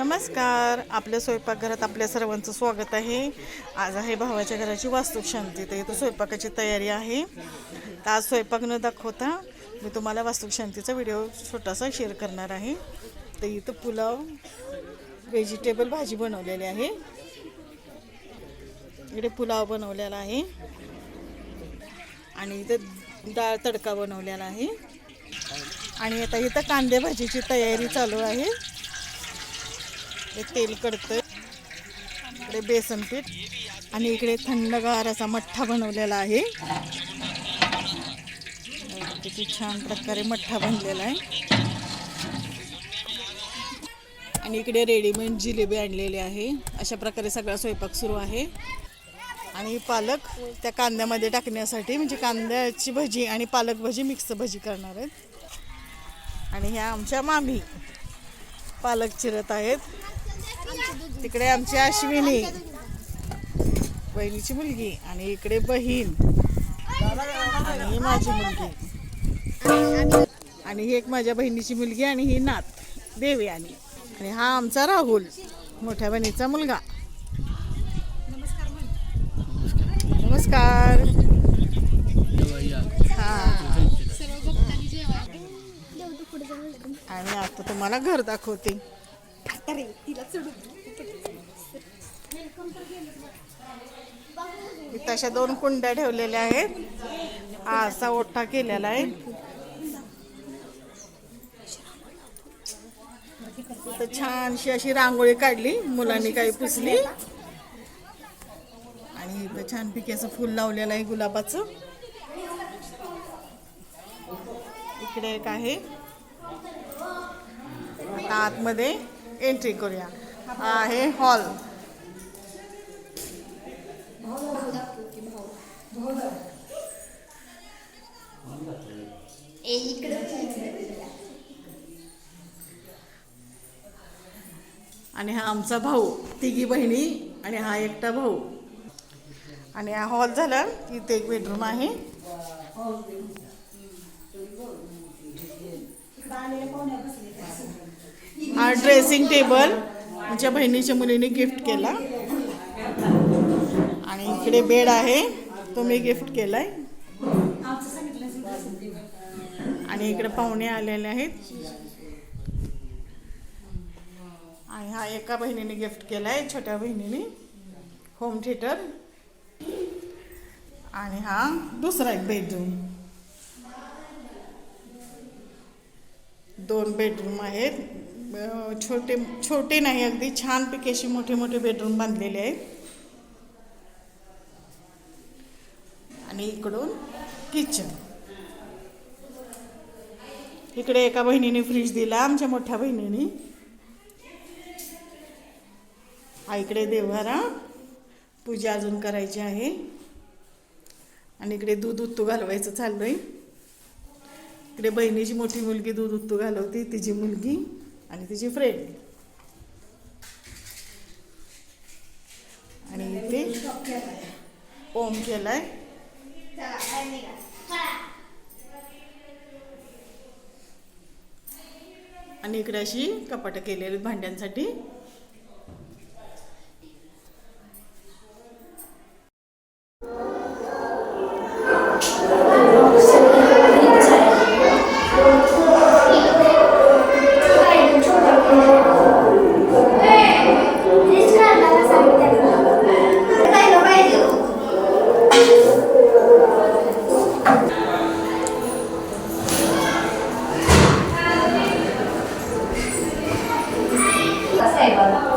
नमस्कार. आपल्या स्वयंपाकघरात आपल्या सर्वांचं स्वागत आहे. आज आहे भावाच्या घराची वास्तुशांती तर इथं स्वयंपाकाची तयारी आहे. तर आज स्वयंपाक न दाखवता मी तुम्हाला वास्तुशांतीचा व्हिडिओ छोटासा शेअर करणार आहे. तर इथं पुलाव व्हेजिटेबल भाजी बनवलेली आहे. इकडे पुलाव बनवलेला आहे. आणि इथं डाळ तडका बनवलेला आहे. आणि आता इथं कांदे भाजीची तयारी चालू आहे. हे तेल कडतं इकडे बेसन पीठ आणि इकडे थंडगार असा मठ्ठा बनवलेला आहे. किती छान प्रकारे मठ्ठा बनलेला आहे. आणि इकडे रेडीमेड जिलेबी आणलेली आहे. अशा प्रकारे सगळा स्वयंपाक सुरू आहे. आणि पालक त्या कांद्यामध्ये टाकण्यासाठी म्हणजे कांद्याची भजी आणि पालक भजी मिक्स भजी करणार आहेत. आणि ह्या आमच्या मामी पालक चिरत आहेत. तिकडे आमची अश्विनी. बहिणीची मुलगी आणि इकडे बहीण. आणि ही माझी मुलगी. आणि ही एक माझ्या बहिणीची मुलगी आणि ही नात देवी आणि. आणि हा आमचा राहुल मोठ्या बहिणीचा मुलगा. नमस्कार. हा. आणि आता तुम्हाला घर दाखवते. इथं अशा दोन कुंड्या ठेवलेल्या आहेत. हा असा ओठा केलेला आहे. इथं छानशी अशी रांगोळी काढली मुलांनी काही पुसली. आणि इथं छान असं फुल लावलेलं आहे गुलाबाचं. इकडे एक आहे. आता आतमध्ये एंट्री करूया. हा आहे हॉल आणि हा आमचा भाऊ तिघी बहिणी आणि हा एकटा भाऊ. आणि हा हॉल झाला इथे एक बेडरूम आहे. हा ड्रेसिंग टेबल आमच्या बहिणीच्या मुलीने गिफ्ट केला. आणि इकडे बेड आहे तो मी गिफ्ट केलाय. आणि इकडे पाहुणे आलेले आहेत. आणि हा एका बहिणीने गिफ्ट केला आहे छोट्या बहिणीने. होम थिएटर आणि हा दुसरा एक बेडरूम दोन बेडरूम आहेत. छोटे छोटे नाही अगदी छानपैकी अशी मोठे मोठे बेडरूम बांधलेले आहेत. आणि इकडून किचन इकडे एका बहिणीने फ्रीज दिला आमच्या मोठ्या बहिणीने. हा इकडे देवारा पूजा अजून करायची आहे. आणि इकडे दूध उत्तू घालवायचं चाललंय. इकडे बहिणीची मोठी मुलगी दूध उत्तू घालवते तिची मुलगी आणि तिची फ्रेंड आणि इथे ओम केलाय. आणि इकडे अशी कपाटं केलेली भांड्यांसाठी. 哎。